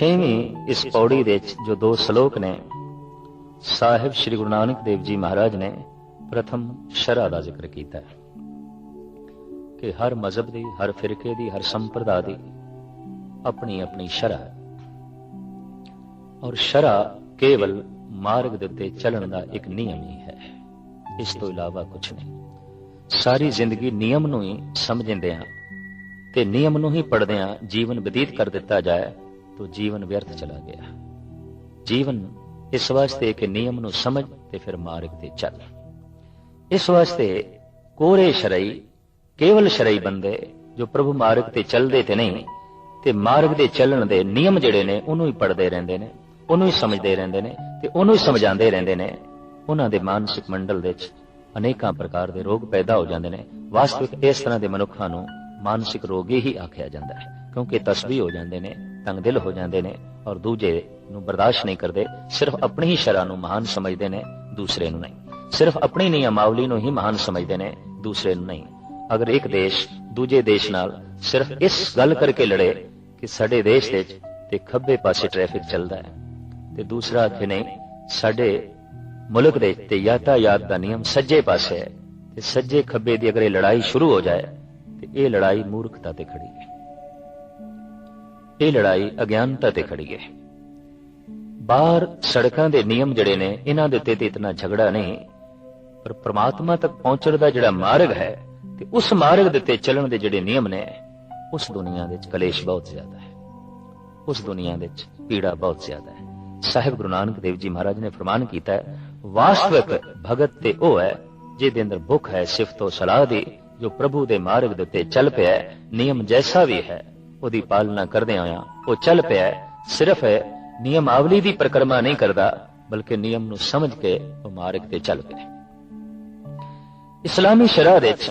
ਛੇਵੀਂ ਇਸ ਪੌੜੀ ਦੇ ਵਿੱਚ ਜੋ ਦੋ ਸ਼ਲੋਕ ਨੇ, ਸਾਹਿਬ ਸ੍ਰੀ ਗੁਰੂ ਨਾਨਕ ਦੇਵ ਜੀ ਮਹਾਰਾਜ ਨੇ ਪ੍ਰਥਮ ਸ਼ਰਾ ਦਾ ਜ਼ਿਕਰ ਕੀਤਾ ਹੈ ਕਿ ਹਰ ਮਜ਼ਹਬ ਦੀ, ਹਰ ਫਿਰਕੇ ਦੀ, ਹਰ ਸੰਪਰਦਾ ਦੀ ਆਪਣੀ ਆਪਣੀ ਸ਼ਰਾ ਹੈ। ਔਰ ਸ਼ਰਾ ਕੇਵਲ ਮਾਰਗ ਦੇ ਉੱਤੇ ਚੱਲਣ ਦਾ ਇੱਕ ਨਿਯਮ ਹੀ ਹੈ। ਇਸ ਤੋਂ ਇਲਾਵਾ ਕੁਝ ਨਹੀਂ। ਸਾਰੀ ਜ਼ਿੰਦਗੀ ਨਿਯਮ ਨੂੰ ਹੀ ਸਮਝਦੇ ਆ ਤੇ ਨਿਯਮ ਨੂੰ ਹੀ ਪੜਦੇ ਆ ਜੀਵਨ ਬਤੀਤ ਕਰ ਦਿੱਤਾ ਜਾਏ ਤਾਂ ਜੀਵਨ ਵਿਅਰਥ ਚਲਾ ਗਿਆ ਜੀਵਨ ਇਸ ਵਾਸਤੇ ਕਿ ਨਿਯਮ ਨੂੰ ਸਮਝ ਤੇ ਫਿਰ ਮਾਰਗ ਤੇ ਚੱਲ ਇਸ ਵਾਸਤੇ ਕੋਰੇ ਸ਼ਰਈ ਕੇਵਲ ਸ਼ਰਈ ਬੰਦੇ ਜੋ ਪ੍ਰਭੂ ਮਾਰਗ ਤੇ ਚੱਲਦੇ ਤੇ ਨਹੀਂ ਤੇ ਮਾਰਗ ਦੇ ਚੱਲਣ ਦੇ ਨਿਯਮ ਜਿਹੜੇ ਨੇ ਉਹਨੂੰ ਹੀ ਪੜਦੇ ਰਹਿੰਦੇ ਨੇ ਉਹਨੂੰ ਹੀ ਸਮਝਦੇ ਰਹਿੰਦੇ ਨੇ ਤੇ ਉਹਨੂੰ ਹੀ ਸਮਝਾਉਂਦੇ ਰਹਿੰਦੇ ਨੇ ਉਹਨਾਂ ਦੇ ਮਾਨਸਿਕ ਮੰਡਲ ਦੇ ਵਿੱਚ ਅਨੇਕਾਂ ਪ੍ਰਕਾਰ ਦੇ ਰੋਗ ਪੈਦਾ ਹੋ ਜਾਂਦੇ ਨੇ ਵਾਸਤਵਿਕ ਇਸ ਤਰ੍ਹਾਂ ਦੇ ਮਨੁੱਖਾਂ ਨੂੰ ਮਾਨਸਿਕ ਰੋਗੀ ਹੀ ਆਖਿਆ ਜਾਂਦਾ ਹੈ ਕਿਉਂਕਿ ਤਸਬੀਹ ਹੋ ਜਾਂਦੇ ਨੇ ਤੰਗ ਦਿਲ ਹੋ ਜਾਂਦੇ ਨੇ ਔਰ ਦੂਜੇ ਨੂੰ ਬਰਦਾਸ਼ਤ ਨਹੀਂ ਕਰਦੇ, ਸਿਰਫ ਆਪਣੀ ਹੀ ਸ਼ਰਾ ਨੂੰ ਮਹਾਨ ਸਮਝਦੇ ਨੇ, ਦੂਸਰੇ ਨੂੰ ਨਹੀਂ। ਸਿਰਫ ਆਪਣੀ ਨਿਯਮਾਵਲੀ ਨੂੰ ਹੀ ਮਹਾਨ ਸਮਝਦੇ ਨੇ, ਦੂਸਰੇ ਨੂੰ ਨਹੀਂ। ਅਗਰ ਇੱਕ ਦੇਸ਼ ਦੂਜੇ ਦੇਸ਼ ਨਾਲ ਸਿਰਫ ਇਸ ਗੱਲ ਕਰਕੇ ਲੜੇ ਕਿ ਸਾਡੇ ਦੇਸ਼ ਦੇ ਤੇ ਖੱਬੇ ਪਾਸੇ ਟ੍ਰੈਫਿਕ ਚੱਲਦਾ ਹੈ, ਤੇ ਦੂਸਰਾ ਕਿ ਨਹੀਂ, ਸਾਡੇ ਮੁਲਕ ਦੇ ਤੇ ਯਾਤਾਯਾਤ ਦਾ ਨਿਯਮ ਸੱਜੇ ਪਾਸੇ ਹੈ, ਤੇ ਸੱਜੇ ਖੱਬੇ ਦੀ ਅਗਰ ਇਹ ਲੜਾਈ ਸ਼ੁਰੂ ਹੋ ਜਾਏ, ਤੇ ਇਹ ਲੜਾਈ ਮੂਰਖਤਾ ਤੇ ਖੜੀ ਹੈ। ਇਹ ਲੜਾਈ ਅਗਿਆਨਤਾ ਤੇ ਖੜੀ ਹੈ। ਬਾਹਰ ਸੜਕਾਂ ਦੇ ਨਿਯਮ ਜਿਹੜੇ ਨੇ, ਇਹਨਾਂ ਦੇ ਉੱਤੇ ਤੇ ਇਤਨਾ ਝਗੜਾ ਨਹੀਂ, ਪਰ ਪ੍ਰਮਾਤਮਾ ਤੱਕ ਪਹੁੰਚਣ ਦਾ ਜਿਹੜਾ ਮਾਰਗ ਹੈ ਤੇ ਉਸ ਮਾਰਗ ਦੇ ਉੱਤੇ ਚੱਲਣ ਦੇ ਜਿਹੜੇ ਨਿਯਮ ਨੇ, ਉਸ ਦੁਨੀਆ ਦੇ ਵਿੱਚ ਕਲੇਸ਼ ਬਹੁਤ ਜ਼ਿਆਦਾ ਹੈ। ਉਸ ਦੁਨੀਆ ਦੇ ਵਿੱਚ ਪੀੜਾ ਬਹੁਤ ਜ਼ਿਆਦਾ ਹੈ। ਸਾਹਿਬ ਗੁਰੂ ਨਾਨਕ ਦੇਵ ਜੀ ਮਹਾਰਾਜ ਨੇ ਫਰਮਾਨ ਕੀਤਾ ਹੈ, ਵਾਸਤਵਿਕ ਭਗਤ ਤੇ ਉਹ ਹੈ ਜਿਹਦੇ ਅੰਦਰ ਭੁੱਖ ਹੈ, ਸਿਫਤੋ ਸਲਾਹ ਦੀ, ਜੋ ਪ੍ਰਭੂ ਦੇ ਮਾਰਗ ਦੇ ਉੱਤੇ ਚੱਲ ਪਿਆ ਹੈ। ਨਿਯਮ ਜੈਸਾ ਵੀ ਹੈ ਉਹਦੀ ਪਾਲਣਾ ਕਰਦੇ ਆਇਆ। ਉਹ ਚੱਲ ਪਿਆ ਸਿਰਫ ਹੈ, ਨਿਯਮਾਵਲੀ ਦੀ ਪ੍ਰਕਰਮਾ ਨਹੀਂ ਕਰਦਾ, ਬਲਕਿ ਨਿਯਮ ਨੂੰ ਸਮਝ ਕੇ ਉਹ ਮਾਰਗ ਤੇ ਚੱਲ ਪਿਆ ਇਸਲਾਮੀ ਸ਼ਰੀਅਤ ਵਿੱਚ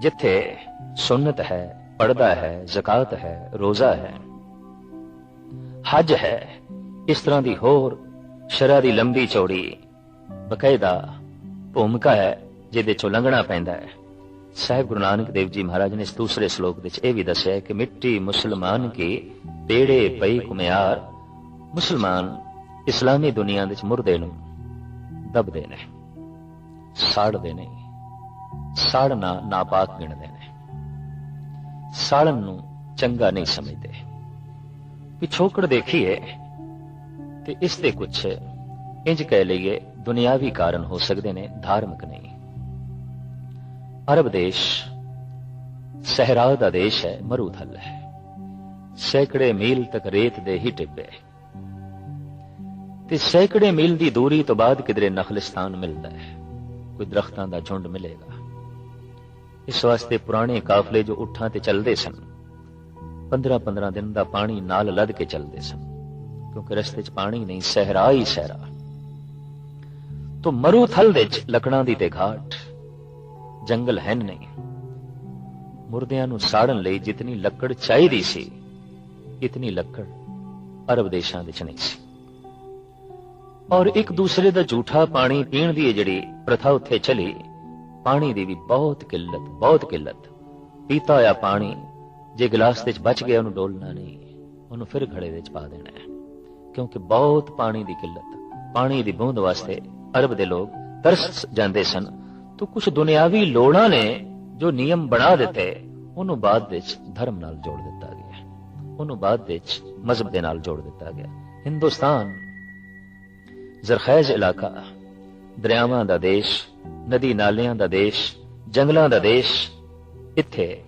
ਜਿੱਥੇ ਸੁਨਨਤ ਹੈ, ਪਰਦਾ ਹੈ, ਜ਼ਕਾਤ ਹੈ, ਰੋਜ਼ਾ ਹੈ, ਹਜ ਹੈ, ਇਸ ਤਰ੍ਹਾਂ ਦੀ ਹੋਰ ਸ਼ਰਾ ਦੀ ਲੰਬੀ ਚੌੜੀ ਬਕਾਇਦਾ ਭੂਮਿਕਾ ਹੈ, ਜਿਹਦੇ ਚੋਂ ਲੰਘਣਾ ਪੈਂਦਾ ਹੈ। ਸਾਹਿਬ ਗੁਰੂ ਨਾਨਕ ਦੇਵ ਜੀ ਮਹਾਰਾਜ ਨੇ ਇਸ ਦੂਸਰੇ ਸ਼ਲੋਕ ਵਿੱਚ ਇਹ ਵੀ ਦੱਸਿਆ ਕਿ ਮਿੱਟੀ ਮੁਸਲਮਾਨ ਕੀ ਪੇੜੇ ਪਈ ਕੁਮਿਆਰ ਮੁਸਲਮਾਨ ਇਸਲਾਮੀ ਦੁਨੀਆ ਵਿੱਚ ਮੁਰਦੇ ਨੂੰ ਦਬਦੇ ਨੇ, ਸਾੜਦੇ ਨੇ ਸਾੜਨਾ ਨਾਪਾਕ ਗਿਣਦੇ ਨੇ। ਸਾੜਨ ਨੂੰ ਚੰਗਾ ਨਹੀਂ ਸਮਝਦੇ। ਪਿਛੋਕੜ ਦੇਖੀਏ ਤੇ ਇਸ ਦੇ ਕੁਝ ਇੰਜ ਕਹਿ ਲਈਏ ਦੁਨਿਆਵੀ ਕਾਰਨ ਹੋ ਸਕਦੇ ਨੇ, ਧਾਰਮਿਕ ਨਹੀਂ। ਅਰਬ ਦੇਸ਼, ਸਹਿਰਾ ਦਾ ਦੇਸ਼ ਹੈ, ਮਰੂਥਲ ਹੈ। ਸੈਂਕੜੇ ਮੀਲ ਤੱਕ ਰੇਤ ਦੇ ਹੀ ਟਿੱਬੇ। ਤੇ ਸੈਂਕੜੇ ਮੀਲ ਦੀ ਦੂਰੀ ਤੋਂ ਬਾਅਦ ਕਿਧਰੇ ਨਖਲਿਸਤਾਨ ਮਿਲਦਾ ਹੈ। ਕੋਈ ਦਰਖਤਾਂ ਦਾ ਝੁੰਡ ਮਿਲੇਗਾ। ਇਸ ਵਾਸਤੇ ਪੁਰਾਣੇ ਕਾਫਲੇ ਜੋ ਉੱਠਾਂ ਤੇ ਚੱਲਦੇ ਸਨ 15-15 ਦਿਨ ਦਾ ਪਾਣੀ ਨਾਲ ਲੱਦ ਕੇ ਚੱਲਦੇ ਸਨ, ਕਿਉਂਕਿ ਰਸਤੇ 'ਚ ਪਾਣੀ ਨਹੀਂ, ਸਹਿਰਾ ਹੀ ਸਹਿਰਾ। ਤੋਂ ਮਰੂਥਲ ਦੇ 'ਚ ਲੱਕੜਾਂ ਦੀ ਤੇ ਘਾਟ। ਜੰਗਲ ਹੈ ਨਹੀਂ। ਮੁਰਦਿਆਂ ਨੂੰ ਸਾੜਨ ਲਈ ਜਿਤਨੀ ਲੱਕੜ ਚਾਹੀਦੀ ਸੀ, ਇਤਨੀ ਲੱਕੜ ਅਰਬ ਦੇਸ਼ਾਂ ਵਿੱਚ ਨਹੀਂ ਸੀ। ਔਰ ਇੱਕ ਦੂਸਰੇ ਦਾ ਝੂਠਾ ਪਾਣੀ ਪੀਣ ਦੀ ਜਿਹੜੀ ਪ੍ਰਥਾ ਉੱਥੇ ਚਲੀ, ਪਾਣੀ ਦੀ ਵੀ ਬਹੁਤ ਕਿੱਲਤ ਬਹੁਤ ਕਿੱਲਤ। ਪੀਤਾ ਹੋਇਆ ਪਾਣੀ ਜੇ ਗਲਾਸ ਵਿੱਚ ਬਚ ਗਿਆ, ਉਹਨੂੰ ਡੋਲਣਾ ਨਹੀਂ, ਉਹਨੂੰ ਫਿਰ ਘੜੇ ਵਿੱਚ ਪਾ ਦੇਣਾ ਹੈ। ਕਿਉਂਕਿ ਬਹੁਤ ਪਾਣੀ ਦੀ ਕਿੱਲਤ, ਪਾਣੀ ਦੀ ਬੂੰਦ ਵਾਸਤੇ ਅਰਬ ਦੇ ਲੋਕ ਤਰਸ ਜਾਂਦੇ ਸਨ ਤਾਂ ਕੁਝ ਦੁਨਿਆਵੀ ਲੋੜਾਂ ਨੇ ਜੋ ਨਿਯਮ ਬਣਾ ਦਿੱਤੇ, ਉਹਨੂੰ ਬਾਅਦ ਵਿੱਚ ਧਰਮ ਨਾਲ ਜੋੜ ਦਿੱਤਾ ਗਿਆ। ਉਹਨੂੰ ਬਾਅਦ ਵਿੱਚ ਮਜ਼ਹਬ ਦੇ ਨਾਲ ਜੋੜ ਦਿੱਤਾ ਗਿਆ। ਹਿੰਦੁਸਤਾਨ, ਜ਼ਰਖੈਜ਼ ਇਲਾਕਾ, ਦਰਿਆਵਾਂ ਦਾ ਦੇਸ਼, ਨਦੀ ਨਾਲਿਆਂ ਦਾ ਦੇਸ਼, ਜੰਗਲਾਂ ਦਾ ਦੇਸ਼, ਇੱਥੇ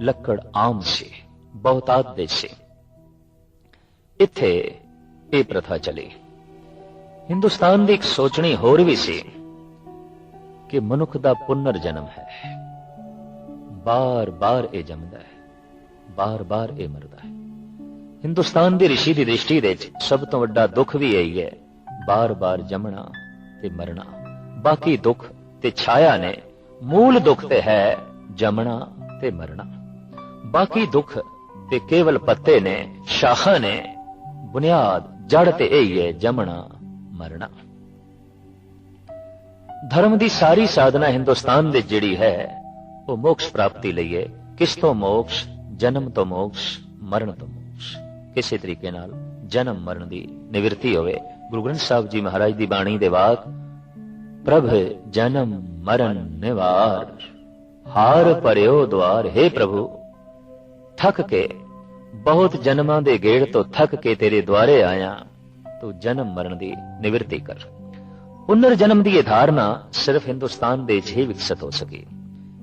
ਲੱਕੜ ਆਮ ਸੀ, ਬਹੁਤਾਤ ਦੇ ਸੀ। ਇੱਥੇ ਇਹ ਪ੍ਰਥਾ ਚਲੀ। ਹਿੰਦੁਸਤਾਨ ਦੀ ਇੱਕ ਸੋਚਣੀ ਹੋਰ ਵੀ ਸੀ ਕਿ ਮਨੁੱਖ ਦਾ ਪੁਨਰ ਜਨਮ ਹੈ। ਬਾਰ-ਬਾਰ ਇਹ ਜੰਮਦਾ ਹੈ। ਬਾਰ-ਬਾਰ ਇਹ ਮਰਦਾ ਹੈ। ਹਿੰਦੁਸਤਾਨ ਦੀ ਰਿਸ਼ੀ ਦੀ ਦ੍ਰਿਸ਼ਟੀ ਦੇ ਵਿੱਚ ਸਭ ਤੋਂ ਵੱਡਾ ਦੁੱਖ ਵੀ ਇਹੀ ਹੈ। ਬਾਰ-ਬਾਰ ਜੰਮਣਾ ਤੇ ਮਰਨਾ। ਬਾਕੀ ਦੁੱਖ ਤੇ ਛਾਇਆ ਨੇ ਮੂਲ ਦੁੱਖ ਤੇ ਹੈ ਜੰਮਣਾ ਤੇ ਮਰਨਾ। ਬਾਕੀ ਦੁੱਖ ਤੇ ਕੇਵਲ ਪੱਤੇ ਨੇ, ਸ਼ਾਖਾਂ ਨੇ, ਬੁਨਿਆਦ ਜੜ ਤੇ ਇਹੀ ਹੈ ਜੰਮਣਾ, ਮਰਨਾ। ਧਰਮ ਦੀ ਸਾਰੀ ਸਾਧਨਾ ਹਿੰਦੁਸਤਾਨ ਦੇ ਜਿਹੜੀ ਹੈ, ਉਹ ਮੋਕਸ਼ ਪ੍ਰਾਪਤੀ ਲਈ ਹੈ। ਕਿਸ ਤੋਂ ਮੋਕਸ਼? ਜਨਮ ਤੋਂ ਮੋਕਸ਼, ਮਰਨ ਤੋਂ ਮੋਕਸ਼। ਕਿਸੇ ਤਰੀਕੇ ਨਾਲ ਜਨਮ ਮਰਨ ਦੀ ਨਿਵਰਤੀ ਹੋਵੇ। ਗੁਰੂ ਗ੍ਰੰਥ ਸਾਹਿਬ ਜੀ ਮਹਾਰਾਜ ਦੀ ਬਾਣੀ ਦੇ ਵਾਕ, ਪ੍ਰਭ ਜਨਮ ਮਰਨ ਨਿਵਾਰ, ਹਾਰ ਭਰਿਓ ਦਵਾਰ ਹੈ ਪ੍ਰਭੂ, ਥੱਕ ਕੇ, ਬਹੁਤ ਜਨਮਾਂ ਦੇ ਗੇੜ ਤੋਂ ਥੱਕ ਕੇ ਤੇਰੇ ਦੁਆਰੇ ਆਇਆ, ਤੂੰ ਜਨਮ ਮਰਨ ਦੀ ਨਿਵਰਤੀ ਕਰ। ਪੁਨਰ ਜਨਮ ਦੀ ਇਹ ਧਾਰਨਾ ਸਿਰਫ ਹਿੰਦੁਸਤਾਨ ਦੇ 'ਚ ਹੀ ਵਿਕਸਿਤ ਹੋ ਸਕੀ।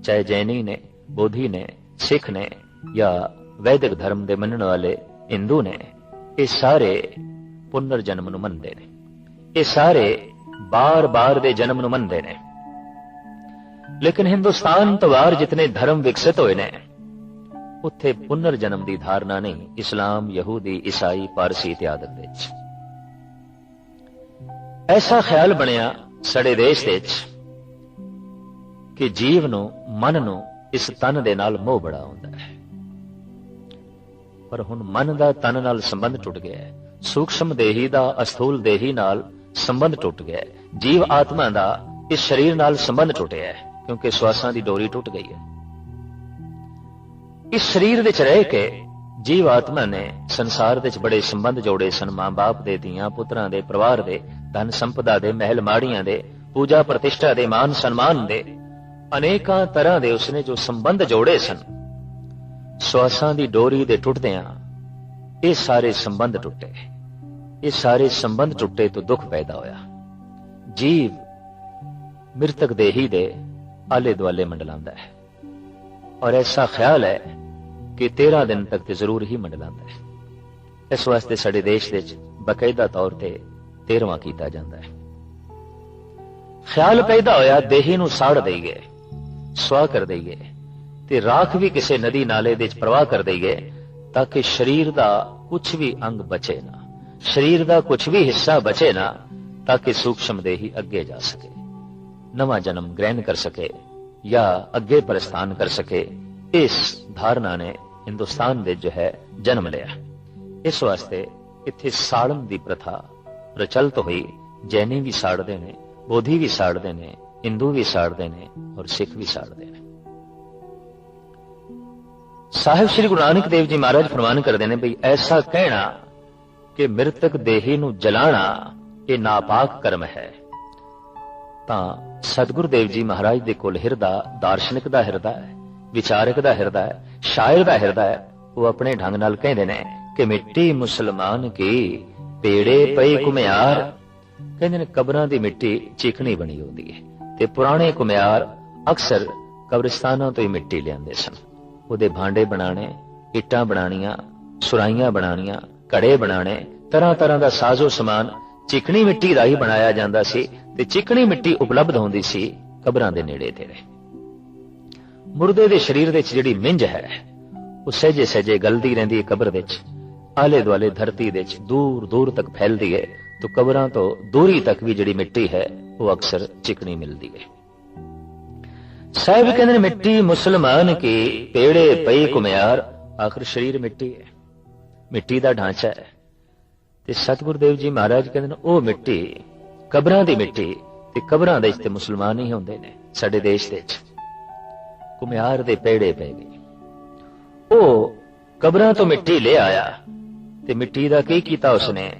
ਚਾਹੇ ਜੈਨੀ ਨੇ, ਬੋਧੀ ਨੇ, ਸਿੱਖ ਨੇ ਜਾਂ ਵੈਦਿਕ ਧਰਮ ਦੇ ਮੰਨਣ ਵਾਲੇ ਹਿੰਦੂ ਨੇ, ਇਹ ਸਾਰੇ ਪੁਨਰ ਜਨਮ ਨੂੰ ਮੰਨਦੇ ਨੇ। ਇਹ ਸਾਰੇ ਬਾਰ-ਬਾਰ ਦੇ ਜਨਮ ਨੂੰ ਮੰਨਦੇ ਨੇ। ਲੇਕਿਨ ਹਿੰਦੁਸਤਾਨ ਤੋਂ ਬਾਹਰ ਜਿਤਨੇ ਧਰਮ ਵਿਕਸਿਤ ਹੋਏ ਨੇ, ਉੱਥੇ ਪੁਨਰ ਜਨਮ ਦੀ ਧਾਰਨਾ ਨਹੀਂ, ਇਸਲਾਮ, ਯਹੂਦੀ, ਈਸਾਈ, ਪਾਰਸੀ ਇਤਿਆਦਿ ਵਿੱਚ। ਐਸਾ ਖਿਆਲ ਬਣਿਆ ਸਾਡੇ ਦੇਸ਼ ਦੇ ਵਿੱਚ ਕਿ ਜੀਵ ਨੂੰ, ਮਨ ਨੂੰ ਇਸ ਤਨ ਦੇ ਨਾਲ ਮੋਹ ਬੜਾ ਹੁੰਦਾ ਹੈ। ਪਰ ਹੁਣ ਮਨ ਦਾ ਤਨ ਨਾਲ ਸੰਬੰਧ ਟੁੱਟ ਗਿਆ ਹੈ। ਸੂਖਸ਼ਮ ਦੇਹੀ ਦਾ ਅਸਥੂਲ ਦੇਹੀ ਨਾਲ ਸੰਬੰਧ ਟੁੱਟ ਗਿਆ ਹੈ। ਜੀਵ ਆਤਮਾ ਦਾ ਇਸ ਸਰੀਰ ਨਾਲ ਸੰਬੰਧ ਟੁੱਟਿਆ ਹੈ, ਕਿਉਂਕਿ ਸਵਾਸਾਂ ਦੀ ਡੋਰੀ ਟੁੱਟ ਗਈ ਹੈ। ਇਸ ਸਰੀਰ ਵਿੱਚ ਰਹਿ ਕੇ ਜੀਵ ਆਤਮਾ ਨੇ ਸੰਸਾਰ ਵਿੱਚ ਬੜੇ ਸੰਬੰਧ ਜੋੜੇ ਸਨ। ਮਾਂ-ਬਾਪ ਦੇ ਧੀਆਂ ਪੁੱਤਰਾਂ ਦੇ, ਪਰਿਵਾਰ ਦੇ ਧਨ ਸੰਪਦਾ ਦੇ ਮਹਿਲ ਮਾੜੀਆਂ ਦੇ, ਪੂਜਾ ਪ੍ਰਤਿਸ਼ਠਾ ਦੇ ਮਾਨ ਸਨਮਾਨ ਦੇ, ਅਨੇਕਾਂ ਤਰ੍ਹਾਂ ਦੇ ਉਸਨੇ ਜੋ ਸੰਬੰਧ ਜੋੜੇ ਸਨ। ਸਵਾਸਾਂ ਦੀ ਡੋਰੀ ਦੇ ਟੁੱਟਦਿਆਂ ਇਹ ਸਾਰੇ ਸੰਬੰਧ ਟੁੱਟੇ। ਇਹ ਸਾਰੇ ਸੰਬੰਧ ਟੁੱਟੇ ਤੋਂ ਦੁੱਖ ਪੈਦਾ ਹੋਇਆ। ਜੀਵ ਮ੍ਰਿਤਕ ਦੇਹੀ ਦੇ ਆਲੇ ਦੁਆਲੇ ਮੰਡਲਾਉਂਦਾ ਹੈ। ਔਰ ਐਸਾ ਖਿਆਲ ਹੈ ਕਿ 13 ਦਿਨ ਤੱਕ ਤੇ ਜ਼ਰੂਰ ਹੀ ਮੰਡਲਾਉਂਦਾ ਹੈ। ਇਸ ਵਾਸਤੇ ਸਾਡੇ ਦੇਸ਼ ਵਿੱਚ ਬਕਾਇਦਾ ਤੌਰ ਤੇ 13ਵਾਂ ਕੀਤਾ ਜਾਂਦਾ ਹੈ। ਖਿਆਲ ਪੈਦਾ ਹੋਇਆ ਦੇਹੀ ਨੂੰ ਸਾੜ ਦੇਈਏ ਸਵਾ ਕਰ ਦੇਈਏ ਤੇ ਰਾਖ ਵੀ ਕਿਸੇ ਨਦੀ ਨਾਲੇ ਦੇ ਵਿੱਚ ਪ੍ਰਵਾਹ ਕਰ ਦੇਈਏ ਤਾਂ ਕਿ ਸਰੀਰ ਦਾ ਕੁਝ ਵੀ ਅੰਗ ਬਚੇ ਨਾ, ਸਰੀਰ ਦਾ ਕੁਝ ਵੀ ਹਿੱਸਾ ਬਚੇ ਨਾ ਤਾਂ ਕਿ ਸੂਖਸ਼ਮ ਦੇਹੀ ਅੱਗੇ ਜਾ ਸਕੇ, ਨਵਾਂ ਜਨਮ ਗ੍ਰਹਿਣ ਕਰ ਸਕੇ ਜਾਂ ਅੱਗੇ ਪ੍ਰਸਥਾਨ ਕਰ ਸਕੇ। ਇਸ ਧਾਰਨਾ ਨੇ ਹਿੰਦੁਸਤਾਨ ਦੇ ਜੋ ਹੈ ਜਨਮ ਲਿਆ। ਇਸ ਵਾਸਤੇ ਇੱਥੇ ਸਾੜਨ ਦੀ ਪ੍ਰਥਾ ਪ੍ਰਚਲਿਤ ਹੋਈ, ਜੈਨੀ ਵੀ ਸਾੜਦੇ ਨੇ, ਬੋਧੀ ਵੀ ਸਾੜਦੇ ਨੇ, ਹਿੰਦੂ ਵੀ ਸਾੜਦੇ ਨੇ ਔਰ ਸਿੱਖ ਵੀ ਸਾੜਦੇ ਨੇ। ਸਾਹਿਬ ਸ੍ਰੀ ਗੁਰੂ ਨਾਨਕ ਦੇਵ ਜੀ ਮਹਾਰਾਜ ਫਰਮਾਨ ਕਰਦੇ ਨੇ ਭਈ ਐਸਾ ਕਹਿਣਾ ਕਿ ਮ੍ਰਿਤਕ ਦੇਹੀ ਨੂੰ ਜਲਾਣਾ ਇਹ ਨਾਪਾਕ ਕਰਮ ਹੈ। ਤਾਂ ਸਤਿਗੁਰ ਦੇਵ ਜੀ ਮਹਾਰਾਜ ਦੇ ਕੋਲ ਹਿਰਦਾ ਦਾਰਸ਼ਨਿਕ ਦਾ ਹਿਰਦਾ ਹੈ, ਵਿਚਾਰਕ ਦਾ ਹਿਰਦਾ ਹੈ, ਸ਼ਾਇਰ ਦਾ ਹਿਰਦਾ ਹੈ, ਉਹ ਆਪਣੇ ਢੰਗ ਨਾਲ ਕਹਿੰਦੇ ਨੇ ਕਿ ਮਿੱਟੀ ਮੁਸਲਮਾਨ ਕੀ ਪੇੜੇ ਪਈ ਕੁਮਿਆਰ ਕਹਿੰਦੇ ਨੇ ਕਬਰਾਂ ਦੀ ਮਿੱਟੀ ਚੀਕਣੀ ਬਣੀ ਹੁੰਦੀ ਹੈ ਤੇ ਪੁਰਾਣੇ ਕੁਮਿਆਰ ਅਕਸਰ ਕਬਰਿਸਤਾਨਾਂ ਤੋਂ ਹੀ ਮਿੱਟੀ ਲਿਆਉਂਦੇ ਸਨ। ਉਹਦੇ ਭਾਂਡੇ ਬਣਾਣੇ ਇੱਟਾਂ ਬਣਾਣੀਆਂ ਸੁਰਾਈਆਂ ਬਣਾਣੀਆਂ ਘੜੇ ਬਣਾਣੇ ਤਰ੍ਹਾਂ ਤਰ੍ਹਾਂ ਦਾ ਸਾਜ਼ੋ ਸਮਾਨ ਚਿਕਣੀ ਮਿੱਟੀ ਦਾ ਹੀ ਬਣਾਇਆ ਜਾਂਦਾ ਸੀ ਤੇ ਚਿਕਣੀ ਮਿੱਟੀ ਉਪਲਬਧ ਹੁੰਦੀ ਸੀ ਕਬਰਾਂ ਦੇ ਨੇੜੇ ਤੇੜੇ ਮੁਰਦੇ ਦੇ ਸਰੀਰ ਵਿੱਚ ਜਿਹੜੀ ਮਿੰਜ ਹੈ, ਉਹ ਸਹਿਜੇ ਸਹਿਜੇ ਗਲਦੀ ਰਹਿੰਦੀ ਹੈ ਕਬਰ ਵਿੱਚ। ਆਲੇ ਦੁਆਲੇ ਧਰਤੀ ਦੇ ਵਿੱਚ ਦੂਰ ਦੂਰ ਤੱਕ ਫੈਲਦੀ ਹੈ ਤਾਂ ਕਬਰਾਂ ਤੋਂ ਦੂਰੀ ਤੱਕ ਵੀ ਜਿਹੜੀ ਮਿੱਟੀ ਹੈ, ਉਹ ਅਕਸਰ ਚਿਕਣੀ ਮਿਲਦੀ ਹੈ ਸਾਹਿਬ ਕਹਿੰਦੇ ਨੇ ਮਿੱਟੀ ਮੁਸਲਮਾਨ ਕੀ ਪੇੜੇ ਪਈ ਕੁਮਿਆਰ ਆਖਰ ਸਰੀਰ ਮਿੱਟੀ ਹੈ ਮਿੱਟੀ ਦਾ ਢਾਂਚਾ ਹੈ ਤੇ ਸਤਿਗੁਰੂ ਦੇਵ ਜੀ ਮਹਾਰਾਜ ਕਹਿੰਦੇ ਨੇ, ਉਹ ਮਿੱਟੀ, ਕਬਰਾਂ ਦੀ ਮਿੱਟੀ, ਤੇ ਕਬਰਾਂ ਦੇ ਵਿੱਚ ਤੇ ਮੁਸਲਮਾਨ ਹੀ ਹੁੰਦੇ ਨੇ, ਸਾਡੇ ਦੇਸ਼ ਦੇ ਵਿੱਚ। ਕੁਮਿਆਰ ਦੇ ਪੇੜੇ ਪੈ ਗਏ। ਉਹ ਕਬਰਾਂ ਤੋਂ ਮਿੱਟੀ ਲੈ ਆਇਆ। ਤੇ ਮਿੱਟੀ ਦਾ ਕੀ ਕੀਤਾ ਉਸਨੇ?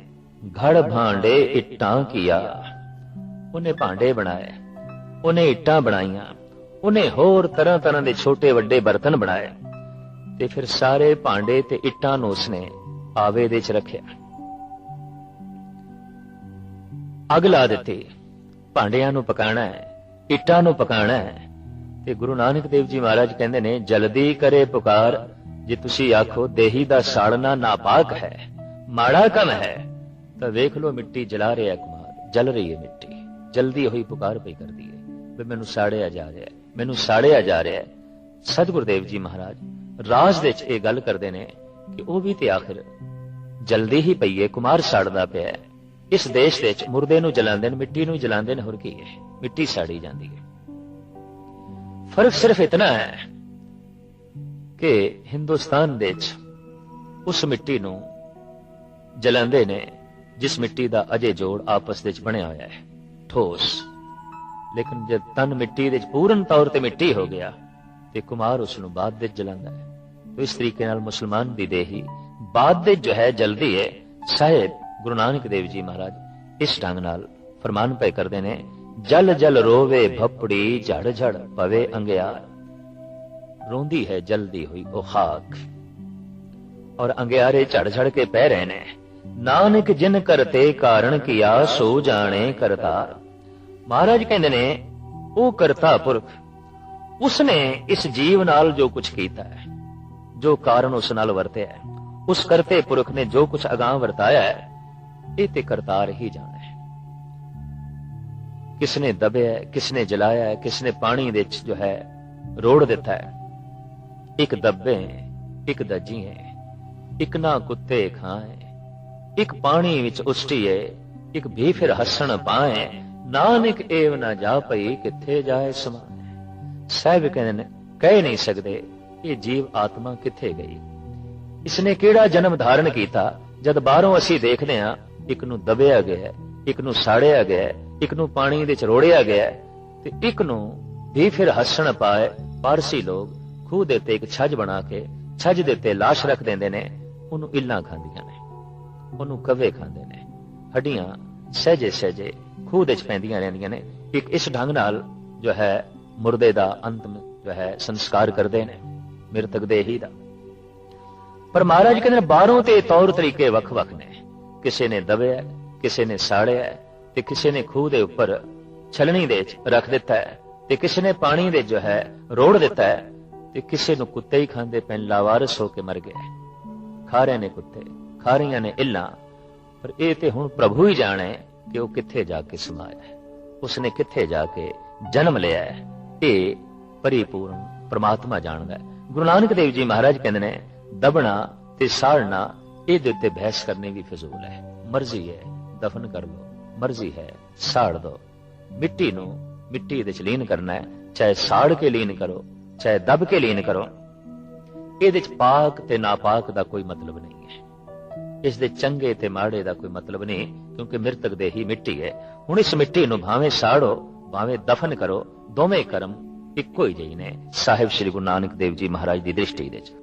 ਘੜ ਭਾਂਡੇ ਇੱਟਾਂ ਕੀਆ। ਉਹਨੇ ਭਾਂਡੇ ਬਣਾਏ। ਉਹਨੇ ਇੱਟਾਂ ਬਣਾਈਆਂ। ਉਹਨੇ ਹੋਰ ਤਰ੍ਹਾਂ ਤਰ੍ਹਾਂ ਦੇ ਛੋਟੇ ਵੱਡੇ ਬਰਤਨ ਬਣਾਏ। ਤੇ ਫਿਰ ਸਾਰੇ ਭਾਂਡੇ ਤੇ ਇੱਟਾਂ ਨੂੰ ਉਸਨੇ ਆਵੇ ਦੇ ਚ ਰੱਖਿਆ। ਅੱਗ ਲਾ ਦਿੱਤੀ। ਭਾਂਡਿਆਂ ਨੂੰ ਪਕਾਣਾ ਹੈ, ਇੱਟਾਂ ਨੂੰ ਪਕਾਣਾ ਹੈ। ਤੇ ਗੁਰੂ ਨਾਨਕ ਦੇਵ ਜੀ ਮਹਾਰਾਜ ਕਹਿੰਦੇ ਨੇ, ਜਲਦੀ ਕਰੇ ਪੁਕਾਰ ਜੇ ਤੁਸੀਂ ਆਖੋ ਦੇਹੀ ਦਾ ਸਾੜਨਾ ਨਾਪਾਕ ਹੈ, ਮਾੜਾ ਕੰਮ ਹੈ, ਤਾਂ ਵੇਖ ਲਓ ਮਿੱਟੀ ਜਲਾ ਰਿਹਾ ਕੁਮਾਰ, ਜਲ ਰਹੀ ਹੈ ਮਿੱਟੀ, ਜਲਦੀ ਹੋਈ ਪੁਕਾਰ ਪਈ ਕਰਦੀ ਹੈ, ਵੀ ਮੈਨੂੰ ਸਾੜਿਆ ਜਾ ਰਿਹਾ ਹੈ, ਮੈਨੂੰ ਸਾੜਿਆ ਜਾ ਰਿਹਾ ਹੈ। ਦੇਵ ਜੀ ਮਹਾਰਾਜ, ਰਾਜ ਦੇ ਵਿੱਚ ਇਹ ਗੱਲ ਕਰਦੇ ਨੇ ਕਿ ਉਹ ਵੀ ਤੇ ਆਖਿਰ ਜਲਦੀ ਹੀ ਪਈਏ ਕੁਮਾਰ ਸਾੜਦਾ ਪਿਆ ਇਸ ਦੇਸ਼ ਦੇ ਵਿੱਚ ਮੁਰਦੇ ਨੂੰ ਜਲਾਉਂਦੇ ਨੇ, ਮਿੱਟੀ ਨੂੰ ਜਲਾਉਂਦੇ ਨੇ, ਹੋਰ ਕੀ ਹੈ, ਮਿੱਟੀ ਸਾੜੀ ਜਾਂਦੀ ਹੈ। ਫ਼ਰਕ ਸਿਰਫ ਇਤਨਾ ਹੈ ਕਿ ਹਿੰਦੁਸਤਾਨ ਦੇ ਵਿੱਚ ਉਸ ਮਿੱਟੀ ਨੂੰ ਜਲਾਉਂਦੇ ਨੇ, ਜਿਸ ਮਿੱਟੀ ਦਾ ਅਜੇ ਜੋੜ ਆਪਸ ਵਿੱਚ ਬਣਿਆ ਹੋਇਆ ਹੈ। ਠੋਸ। ਲੇਕਿਨ ਜਦ ਤਨ ਮਿੱਟੀ ਦੇ ਵਿੱਚ ਪੂਰਨ ਤੌਰ ਤੇ ਮਿੱਟੀ ਹੋ ਗਿਆ, ਤੇ ਕੁਮਾਰ ਉਸ ਨੂੰ ਬਾਅਦ ਵਿੱਚ ਜਲਾਉਂਦਾ ਹੈ। ਤੋ ਇਸ ਤਰੀਕੇ ਨਾਲ ਮੁਸਲਮਾਨ ਦੀ ਦੇਹੀ ਬਾਅਦ ਵਿੱਚ ਜੋ ਹੈ, ਜਲਦੀ ਹੈ। ਸਾਹਿਬ ਗੁਰੂ ਨਾਨਕ ਦੇਵ ਜੀ ਮਹਾਰਾਜ ਇਸ ਢੰਗ ਨਾਲ ਫਰਮਾਨ ਪਏ ਕਰਦੇ ਨੇ, ਜਲ ਜਲ ਰੋਵੇ ਭਪੜੀ, ਝੜ ਝੜ ਪਵੇ ਅੰਗਿਆਰ। ਰੋਂਦੀ ਹੈ ਜਲਦੀ ਹੋਈ ਉਹ ਖਾਕ ਔਰ ਅੰਗਿਆਰੇ ਝੜ ਝੜ ਕੇ ਪੈ ਰਹੇ ਨੇ ਨਾਨਕ ਜਿਨ ਕਰਤੇ ਕਾਰਨ ਕੀਆ ਸੋ ਜਾਣੇ ਕਰਤਾਰ ਮਹਾਰਾਜ ਕਹਿੰਦੇ ਨੇ ਉਹ ਕਰਤਾ ਪੁਰਖ ਉਸਨੇ ਇਸ ਜੀਵ ਨਾਲ ਜੋ ਕੁਝ ਕੀਤਾ ਹੈ ਜੋ ਕਾਰਨ ਉਸ ਨਾਲ ਵਰਤਿਆ ਹੈ ਉਸ ਕਰਤੇ ਪੁਰਖ ਨੇ ਜੋ ਕੁਝ ਅਗਾਹ ਵਰਤਾਇਆ ਹੈ ਇਹ ਤੇ ਕਰਤਾਰ ਹੀ ਜਾਣੇ ਕਿਸ ਨੇ ਦਬਿਆ ਹੈ, ਕਿਸ ਨੇ ਜਲਾਇਆ ਹੈ, ਕਿਸ ਨੇ ਪਾਣੀ ਦੇ ਵਿੱਚ ਜੋ ਹੈ ਰੋੜ ਦਿੱਤਾ ਹੈ ਇੱਕ ਦੱਬੇ, ਇੱਕ ਦੱਜੀ ਹੈ ਇੱਕ ਨਾ ਕੁੱਤੇ ਖਾਏ, ਇੱਕ ਪਾਣੀ ਵਿੱਚ ਉਸਟੀਏ, ਇੱਕ ਵੀ ਫਿਰ ਹੱਸਣ ਪਾਏ, ਨਾਨਕ ਏਵ ਨਾ ਜਾ ਪਈ ਕਿੱਥੇ ਜਾਏ ਸਮਾਏ। ਸਾਹਿਬ ਕਹਿੰਦੇ ਨੇ, ਕਹਿ ਨਹੀਂ ਸਕਦੇ ਇਹ ਜੀਵ ਆਤਮਾ ਕਿੱਥੇ ਗਈ। ਇਸਨੇ ਕਿਹੜਾ ਜਨਮ ਧਾਰਨ ਕੀਤਾ, ਜਦ ਬਾਹਰੋਂ ਅਸੀਂ ਦੇਖਦੇ ਹਾਂ, ਇੱਕ ਨੂੰ ਦਬਿਆ ਗਿਆ, ਇੱਕ ਨੂੰ ਸਾੜਿਆ ਗਿਆ, ਇੱਕ ਨੂੰ ਪਾਣੀ ਦੇ ਚ ਰੋੜਿਆ ਗਿਆ, ਤੇ ਇੱਕ ਨੂੰ ਵੀ ਫਿਰ ਹੱਸਣ ਪਾਏ, ਪਾਰਸੀ ਲੋਕ ਖੂਹ ਦੇ ਉੱਤੇ ਇੱਕ ਛੱਜ ਬਣਾ ਕੇ, ਛੱਜ ਦੇ ਉੱਤੇ ਲਾਸ਼ ਰੱਖ ਦਿੰਦੇ ਨੇ, ਉਹਨੂੰ ਇੱਲਾਂ ਖਾਂਦੀਆਂ ਨੇ। ਉਹਨੂੰ ਕਵੇ ਖਾਂਦੇ ਨੇ। ਹੱਡੀਆਂ ਸਹਜੇ ਸਹਜੇ ਖੂਹ ਦੇ ਚ ਪੈਂਦੀਆਂ ਰਹਿੰਦੀਆਂ ਨੇ। ਇੱਕ ਇਸ ਢੰਗ ਨਾਲ ਜੋ ਹੈ, ਮੁਰਦੇ ਦਾ ਅੰਤਮ ਜੋ ਹੈ, ਸੰਸਕਾਰ ਕਰਦੇ ਨੇ। ਮ੍ਰਿਤਕ ਦੇਹੀ ਦਾ। ਪਰ ਮਹਾਰਾਜ ਕਹਿੰਦੇ ਨੇ, ਬਾਹਰੋਂ ਤੇ ਤੌਰ ਤਰੀਕੇ ਵੱਖ-ਵੱਖ ਨੇ। ਕਿਸੇ ਨੇ ਦਬਿਆ ਕਿਸੇ ਨੇ ਸਾੜਿਆ ਤੇ ਕਿਸੇ ਨੇ ਖੂਹ ਦੇ ਉੱਪਰ ਛਲਣੀ ਦੇ ਰੱਖ ਦਿੱਤਾ ਹੈ ਤੇ ਕਿਸੇ ਨੇ ਪਾਣੀ ਦੇ ਜੋ ਹੈ, ਰੋੜ ਦਿੱਤਾ ਹੈ। ਤੇ ਕਿਸੇ ਨੂੰ ਕੁੱਤੇ ਹੀ ਖਾਂਦੇ ਪੈਣ ਲਾਵਾਰਸ ਹੋ ਕੇ ਮਰ ਗਏ। ਖਾ ਨੇ ਕੁੱਤੇ, ਖਾਰੀਆਂ ਨੇ ਇੱਲਾਂ, ਪਰ ਇਹ ਤੇ ਹੁਣ ਪ੍ਰਭੂ ਹੀ ਜਾਣੇ ਕਿ ਉਹ ਕਿੱਥੇ ਜਾ ਕੇ ਸਮਾਇਆ ਹੈ। ਉਸਨੇ ਕਿੱਥੇ ਜਾ ਕੇ ਜਨਮ ਲਿਆ ਹੈ। ਇਹ ਪਰਿਪੂਰਨ ਪ੍ਰਮਾਤਮਾ ਜਾਣਦਾ ਹੈ। ਗੁਰੂ ਨਾਨਕ ਦੇਵ ਜੀ ਮਹਾਰਾਜ ਕਹਿੰਦੇ ਨੇ, ਦਬਣਾ ਤੇ ਸਾੜਨਾ, ਇਹਦੇ ਉੱਤੇ ਬਹਿਸ ਕਰਨੀ ਵੀ ਫਜ਼ੂਲ ਹੈ। ਮਰਜ਼ੀ ਹੈ, ਦਫਨ ਕਰ ਲਓ। ਮਰਜ਼ੀ ਹੈ, ਸਾੜ ਦੋ। ਮਿੱਟੀ ਨੂੰ ਮਿੱਟੀ ਦੇ ਚ ਲੀਨ ਕਰਨਾ ਹੈ। ਚਾਹੇ ਸਾੜ ਕੇ ਲੀਨ ਕਰੋ ਚਾਹੇ ਦਬ ਕੇ ਲੀਨ ਕਰੋ, ਇਹਦੇ ਚ ਪਾਕ ਤੇ ਨਾਪਾਕ ਦਾ ਕੋਈ ਮਤਲਬ ਨਹੀਂ ਹੈ। ਇਸ ਦੇ ਚੰਗੇ ਤੇ ਮਾੜੇ ਦਾ ਕੋਈ ਮਤਲਬ ਨਹੀਂ, ਕਿਉਂਕਿ ਮ੍ਰਿਤਕ ਦੇ ਹੀ ਮਿੱਟੀ ਹੈ। ਹੁਣ ਇਸ ਮਿੱਟੀ ਨੂੰ ਭਾਵੇਂ ਸਾੜੋ, ਭਾਵੇਂ ਦਫਨ ਕਰੋ, ਦੋਵੇਂ ਕਰਮ ਇੱਕੋ ਹੀ ਜਿਹੇ ਨੇ, ਸਾਹਿਬ ਸ੍ਰੀ ਗੁਰੂ ਨਾਨਕ ਦੇਵ ਜੀ ਮਹਾਰਾਜ ਦੀ ਦ੍ਰਿਸ਼ਟੀ ਦੇ ਚ